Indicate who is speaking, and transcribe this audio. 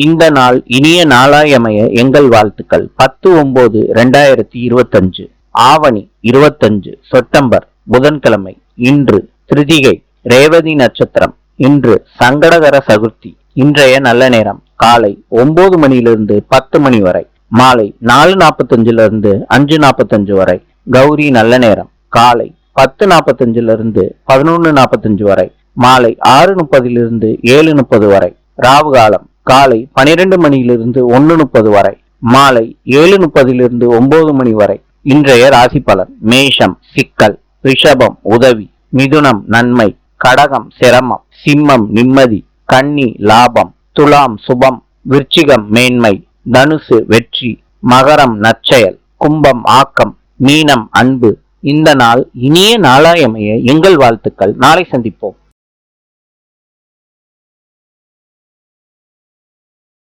Speaker 1: இந்த நாள் இனிய நாளாயமைய எங்கள் வாழ்த்துக்கள். பத்து ஒன்பது ரெண்டாயிரத்தி இருபத்தஞ்சு. ஆவணி இருபத்தஞ்சு செப்டம்பர் புதன்கிழமை இன்று திருதிகை ரேவதி நட்சத்திரம் இன்று சங்கடகர சதுர்த்தி இன்றைய நல்ல நேரம் காலை ஒன்பது மணியிலிருந்து பத்து மணி வரை மாலை நாலு நாற்பத்தஞ்சிலிருந்து அஞ்சு நாற்பத்தஞ்சு வரை கௌரி நல்ல நேரம் காலை பத்து நாற்பத்தஞ்சிலிருந்து பதினொன்று நாற்பத்தஞ்சு வரை மாலை ஆறு முப்பதிலிருந்து ஏழு முப்பது வரை ராவு காலம் காலை பனிரெண்டு மணியிலிருந்து ஒன்னு முப்பது வரை மாலை ஏழு முப்பதிலிருந்து ஒன்பது மணி வரை. இன்றைய ராசி பலன் மேஷம் சிக்கல் ரிஷபம் உதவி மிதுனம் நன்மை கடகம் சிரமம் சிம்மம் நிம்மதி கன்னி லாபம் துலாம் சுபம் விருச்சிகம் மேன்மை தனுசு வெற்றி மகரம் நற்செயல் கும்பம் ஆக்கம் மீனம் அன்பு. இந்த நாள் இனிய நாளாயமைய எங்கள் வாழ்த்துக்கள். நாளை சந்திப்போம்.